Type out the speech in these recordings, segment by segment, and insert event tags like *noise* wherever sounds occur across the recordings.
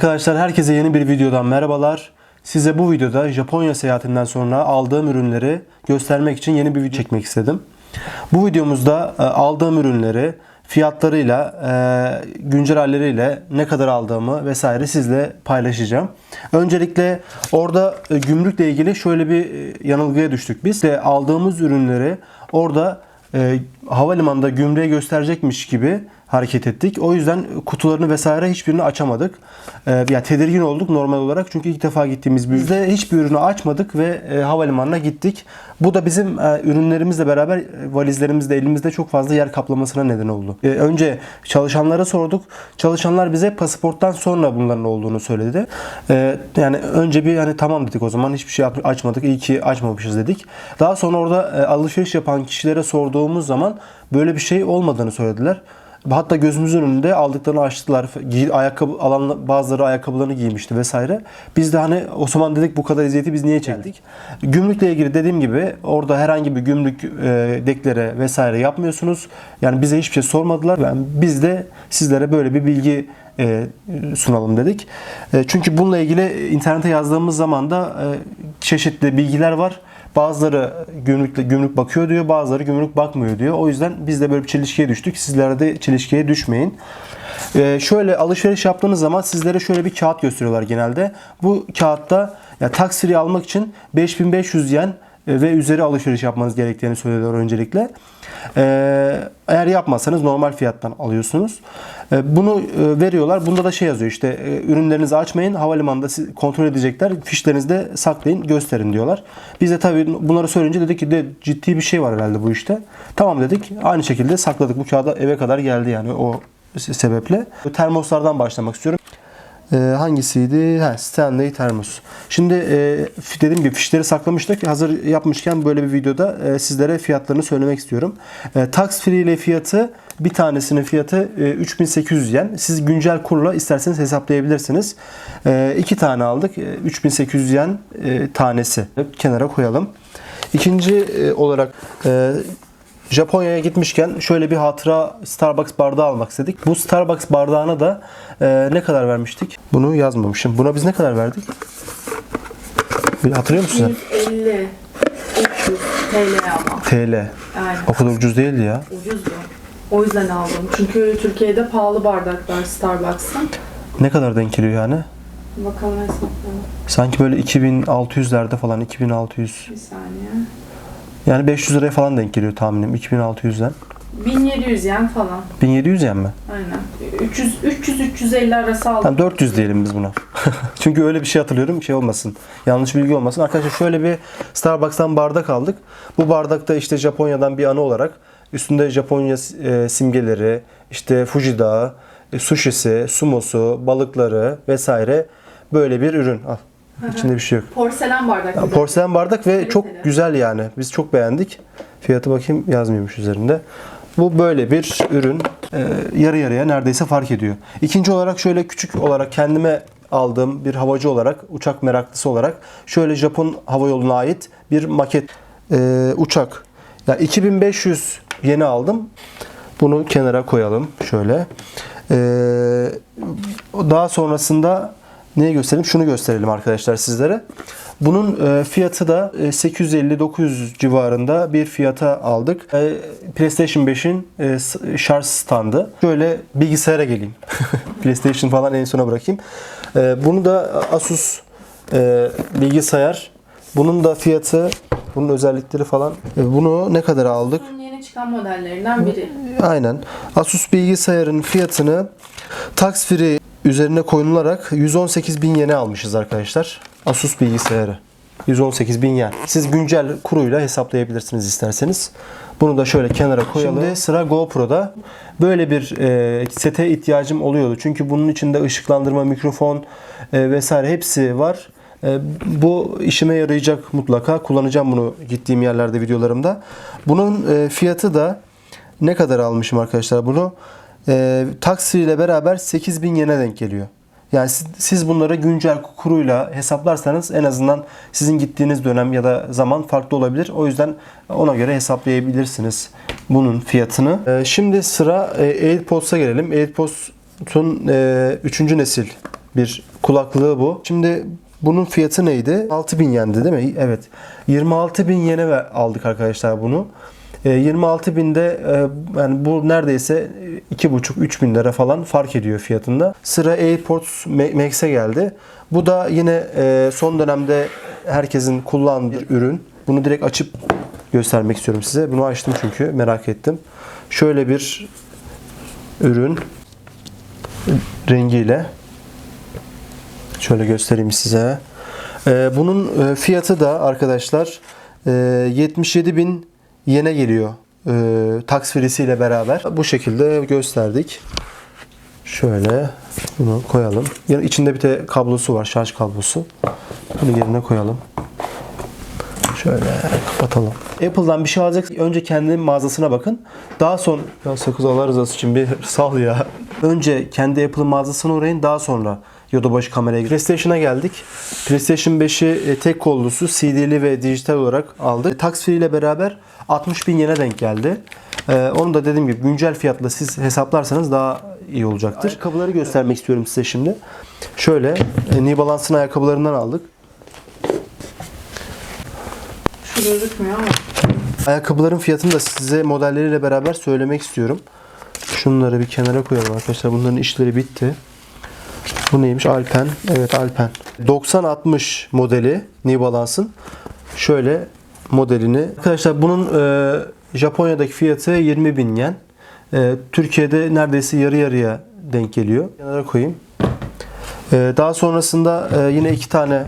Arkadaşlar herkese yeni bir videodan merhabalar. Size bu videoda Japonya seyahatinden sonra aldığım ürünleri göstermek için yeni bir video çekmek istedim. Bu videomuzda e, aldığım ürünleri fiyatlarıyla, e, güncel halleriyle ne kadar aldığımı vesaire sizle paylaşacağım. Öncelikle orada e, gümrükle ilgili şöyle bir yanılgıya düştük biz. De aldığımız ürünleri orada havalimanında gümrüğe gösterecekmiş gibi hareket ettik. O yüzden kutularını vesaire hiçbirini açamadık. E, ya tedirgin olduk normal olarak çünkü ilk defa gittiğimiz bir bizde hiçbir ürünü açmadık ve e, havalimanına gittik. Bu da bizim e, ürünlerimizle beraber e, valizlerimizde elimizde çok fazla yer kaplamasına neden oldu. E, önce çalışanlara sorduk. Çalışanlar bize pasaporttan sonra bunların olduğunu söyledi. E, yani önce bir hani tamam dedik o zaman hiçbir şey açmadık. İyi ki açmamışız dedik. Daha sonra orada e, alışveriş yapan kişilere sorduğumuz zaman böyle bir şey olmadığını söylediler. Hatta gözümüzün önünde aldıklarını açtılar. Giy, ayakkabı alan bazıları ayakkabılarını giymişti vesaire. Biz de hani o zaman dedik bu kadar eziyeti biz niye çektik? Gümrükle ilgili dediğim gibi orada herhangi bir gümrük e, deklare vesaire yapmıyorsunuz. Yani bize hiçbir şey sormadılar. Yani biz de sizlere böyle bir bilgi e, sunalım dedik. E, çünkü bununla ilgili internete yazdığımız zaman da e, çeşitli bilgiler var. Bazıları gümrük, gümrük bakıyor diyor, bazıları gümrük bakmıyor diyor. O yüzden biz de böyle bir çelişkiye düştük. Sizler de çelişkiye düşmeyin. Ee, şöyle alışveriş yaptığınız zaman sizlere şöyle bir kağıt gösteriyorlar genelde. Bu kağıtta ya free almak için 5500 yen ve üzeri alışveriş yapmanız gerektiğini söylüyorlar öncelikle. Ee, eğer yapmazsanız normal fiyattan alıyorsunuz. Ee, bunu e, veriyorlar. Bunda da şey yazıyor işte e, ürünlerinizi açmayın. Havalimanında kontrol edecekler. Fişlerinizde saklayın, gösterin diyorlar. Biz de tabii bunları söyleyince dedik ki de ciddi bir şey var herhalde bu işte. Tamam dedik. Aynı şekilde sakladık. Bu kağıda eve kadar geldi yani o sebeple. Termoslardan başlamak istiyorum. Ee, hangisiydi? Ha, Stanley termos. Şimdi e, dediğim gibi fişleri saklamıştık. Hazır yapmışken böyle bir videoda e, sizlere fiyatlarını söylemek istiyorum. E, tax free ile fiyatı bir tanesinin fiyatı e, 3800 yen. Siz güncel kurla isterseniz hesaplayabilirsiniz. E, iki tane aldık. E, 3800 yen e, tanesi. Kenara koyalım. İkinci e, olarak e, Japonya'ya gitmişken şöyle bir hatıra Starbucks bardağı almak istedik. Bu Starbucks bardağına da e, ne kadar vermiştik? Bunu yazmamışım. Buna biz ne kadar verdik? Bir hatırlıyor musun? 150 300 TL ama. TL. Yani O kadar ucuz değildi ya. ucuzdu. O yüzden aldım. Çünkü Türkiye'de pahalı bardaklar Starbucks'ın. Ne kadar denk geliyor yani? Bakalım hesaplayalım. Sanki böyle 2600'lerde falan 2600. Bir saniye. Yani 500 liraya falan denk geliyor tahminim 2600'den. 1700 yen falan. 1700 yen mi? Aynen. 300 300 350 arası aldım. Tamam 400 diyelim biz buna. *laughs* Çünkü öyle bir şey hatırlıyorum. Şey olmasın. Yanlış bilgi olmasın. Arkadaşlar şöyle bir Starbucks'tan bardak aldık. Bu bardakta işte Japonya'dan bir anı olarak üstünde Japonya e, simgeleri, işte Fuji Dağı, e, sushisi, sumosu, balıkları vesaire böyle bir ürün. Al. İçinde bir şey yok. Porselen bardak. de. Porselen bardak ve çok Kaliteli. güzel yani. Biz çok beğendik. Fiyatı bakayım yazmıyormuş üzerinde. Bu böyle bir ürün. Ee, yarı yarıya neredeyse fark ediyor. İkinci olarak şöyle küçük olarak kendime aldığım bir havacı olarak, uçak meraklısı olarak şöyle Japon hava yoluna ait bir maket ee, uçak. Ya 2500 yeni aldım. Bunu kenara koyalım şöyle. Ee, daha sonrasında neyi gösterelim? Şunu gösterelim arkadaşlar sizlere. Bunun e, fiyatı da e, 850-900 civarında bir fiyata aldık. E, PlayStation 5'in e, s- şarj standı. Şöyle bilgisayara geleyim. *laughs* PlayStation falan en sona bırakayım. E, Bunu da Asus e, bilgisayar. Bunun da fiyatı, bunun özellikleri falan. E, Bunu ne kadar aldık? Yeni çıkan modellerinden biri. Aynen. Asus bilgisayarın fiyatını tax free üzerine koyularak 118 bin yene almışız arkadaşlar. Asus bilgisayarı. 118 bin yen. Siz güncel kuruyla hesaplayabilirsiniz isterseniz. Bunu da şöyle kenara koyalım. Şimdi sıra GoPro'da. Böyle bir e, sete ihtiyacım oluyordu. Çünkü bunun içinde ışıklandırma, mikrofon e, vesaire hepsi var. E, bu işime yarayacak mutlaka. Kullanacağım bunu gittiğim yerlerde videolarımda. Bunun e, fiyatı da ne kadar almışım arkadaşlar bunu? E, taksi ile beraber 8000 yene denk geliyor. Yani siz, siz bunları güncel kuruyla hesaplarsanız en azından sizin gittiğiniz dönem ya da zaman farklı olabilir. O yüzden ona göre hesaplayabilirsiniz bunun fiyatını. E, şimdi sıra e, AirPods'a gelelim. AirPods'un e, 3. nesil bir kulaklığı bu. Şimdi bunun fiyatı neydi? 6000 yendi değil mi? Evet. 26000 yene aldık arkadaşlar bunu. E, 26 binde e, yani bu neredeyse 2,5-3 bin lira falan fark ediyor fiyatında. Sıra AirPods Ma- Max'e geldi. Bu da yine e, son dönemde herkesin kullandığı bir ürün. Bunu direkt açıp göstermek istiyorum size. Bunu açtım çünkü merak ettim. Şöyle bir ürün rengiyle şöyle göstereyim size. Ee, bunun e, fiyatı da arkadaşlar e, 77 bin yene geliyor. E, tax freesiyle beraber. Bu şekilde gösterdik. Şöyle bunu koyalım. Yani içinde bir de kablosu var, şarj kablosu. Bunu yerine koyalım. Şöyle kapatalım. Apple'dan bir şey alacak önce kendi mağazasına bakın. Daha son ya sakız Allah rızası için bir *laughs* sal ya. Önce kendi Apple mağazasına uğrayın. Daha sonra Yodobaşı kameraya PlayStation'a geldik. PlayStation 5'i e, tek kollusu CD'li ve dijital olarak aldık. Tax free ile beraber 60 bin yene denk geldi. Ee, onu da dediğim gibi güncel fiyatla siz hesaplarsanız daha iyi olacaktır. Ayakkabıları göstermek istiyorum size şimdi. Şöyle e, New Balance'ın ayakkabılarından aldık. Şu gözükmüyor ama. Ayakkabıların fiyatını da size modelleriyle beraber söylemek istiyorum. Şunları bir kenara koyalım arkadaşlar. Bunların işleri bitti. Bu neymiş? Alpen. Evet Alpen. 90-60 modeli New Balance'ın. Şöyle modelini. Arkadaşlar bunun e, Japonya'daki fiyatı 20 bin yen. E, Türkiye'de neredeyse yarı yarıya denk geliyor. Kenara koyayım. E, daha sonrasında e, yine iki tane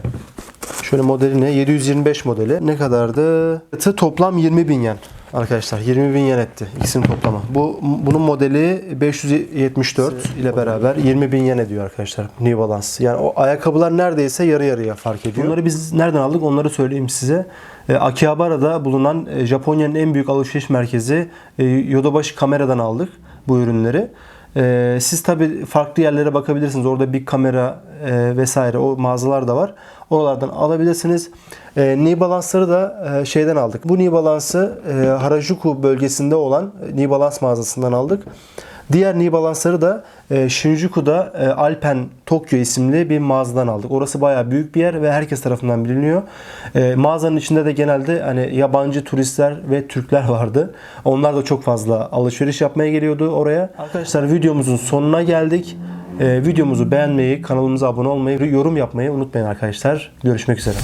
Şöyle modeli ne? 725 modeli. Ne kadardı? Fiyatı toplam 20 bin yen. Arkadaşlar 20 bin yen etti ikisinin toplamı. Bu bunun modeli 574 ile beraber 20 bin yen ediyor arkadaşlar New Balance. Yani o ayakkabılar neredeyse yarı yarıya fark ediyor. Bunları biz nereden aldık onları söyleyeyim size. E, Akihabara'da bulunan e, Japonya'nın en büyük alışveriş merkezi e, Yodobashi Kamera'dan aldık bu ürünleri. Ee, siz tabi farklı yerlere bakabilirsiniz. Orada bir kamera e, vesaire o mağazalar da var. Oralardan alabilirsiniz. E, New Balance'ları da e, şeyden aldık. Bu New Balance'ı e, Harajuku bölgesinde olan New Balance mağazasından aldık. Diğer New Balance'ları da e, Shinjuku'da e, Alpen Tokyo isimli bir mağazadan aldık. Orası bayağı büyük bir yer ve herkes tarafından biliniyor. E, mağazanın içinde de genelde hani yabancı turistler ve Türkler vardı. Onlar da çok fazla alışveriş yapmaya geliyordu oraya. Arkadaşlar videomuzun sonuna geldik. E, videomuzu beğenmeyi, kanalımıza abone olmayı, yorum yapmayı unutmayın arkadaşlar. Görüşmek üzere.